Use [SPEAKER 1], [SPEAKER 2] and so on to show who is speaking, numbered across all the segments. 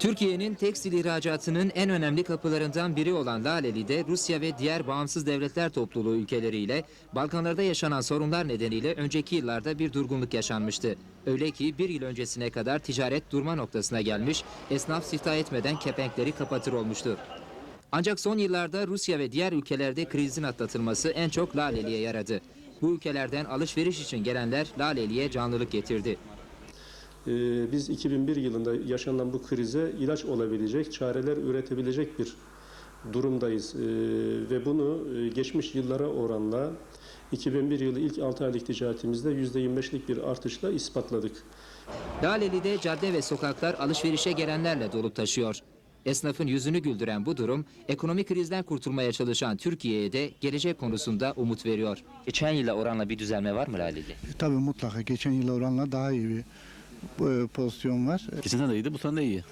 [SPEAKER 1] Türkiye'nin tekstil ihracatının en önemli kapılarından biri olan Laleli'de Rusya ve diğer bağımsız devletler topluluğu ülkeleriyle Balkanlarda yaşanan sorunlar nedeniyle önceki yıllarda bir durgunluk yaşanmıştı. Öyle ki bir yıl öncesine kadar ticaret durma noktasına gelmiş, esnaf siftah etmeden kepenkleri kapatır olmuştu. Ancak son yıllarda Rusya ve diğer ülkelerde krizin atlatılması en çok Laleli'ye yaradı. Bu ülkelerden alışveriş için gelenler Laleli'ye canlılık getirdi.
[SPEAKER 2] Ee, Biz 2001 yılında yaşanan bu krize ilaç olabilecek, çareler üretebilecek bir durumdayız. Ee, Ve bunu e, geçmiş yıllara oranla 2001 yılı ilk 6 aylık ticaretimizde %25'lik bir artışla ispatladık.
[SPEAKER 1] Laleli'de cadde ve sokaklar alışverişe gelenlerle dolup taşıyor. Esnafın yüzünü güldüren bu durum, ekonomik krizden kurtulmaya çalışan Türkiye'ye de gelecek konusunda umut veriyor.
[SPEAKER 3] Geçen yıla oranla bir düzelme var mı Laleli'de?
[SPEAKER 4] Tabii mutlaka geçen yıla oranla daha iyi bir e, pozisyon var.
[SPEAKER 5] Geçen sene de iyiydi, bu sene de iyi.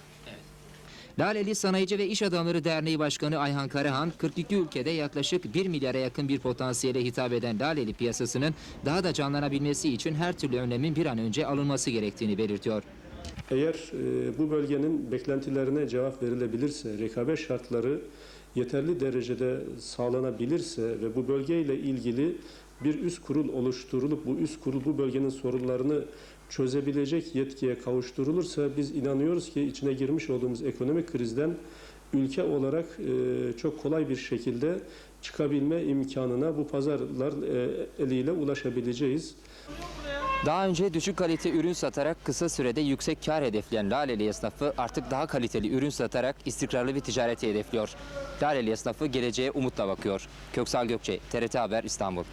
[SPEAKER 1] Laleli Sanayici ve İş Adamları Derneği Başkanı Ayhan Karahan, 42 ülkede yaklaşık 1 milyara yakın bir potansiyele hitap eden Laleli piyasasının daha da canlanabilmesi için her türlü önlemin bir an önce alınması gerektiğini belirtiyor.
[SPEAKER 2] Eğer e, bu bölgenin beklentilerine cevap verilebilirse, rekabet şartları yeterli derecede sağlanabilirse ve bu bölgeyle ilgili bir üst kurul oluşturulup bu üst kurul bu bölgenin sorunlarını çözebilecek yetkiye kavuşturulursa biz inanıyoruz ki içine girmiş olduğumuz ekonomik krizden ülke olarak e, çok kolay bir şekilde çıkabilme imkanına bu pazarlar e, eliyle ulaşabileceğiz.
[SPEAKER 1] Daha önce düşük kalite ürün satarak kısa sürede yüksek kar hedefleyen Laleli esnafı artık daha kaliteli ürün satarak istikrarlı bir ticareti hedefliyor. Laleli esnafı geleceğe umutla bakıyor. Köksal Gökçe, TRT Haber İstanbul.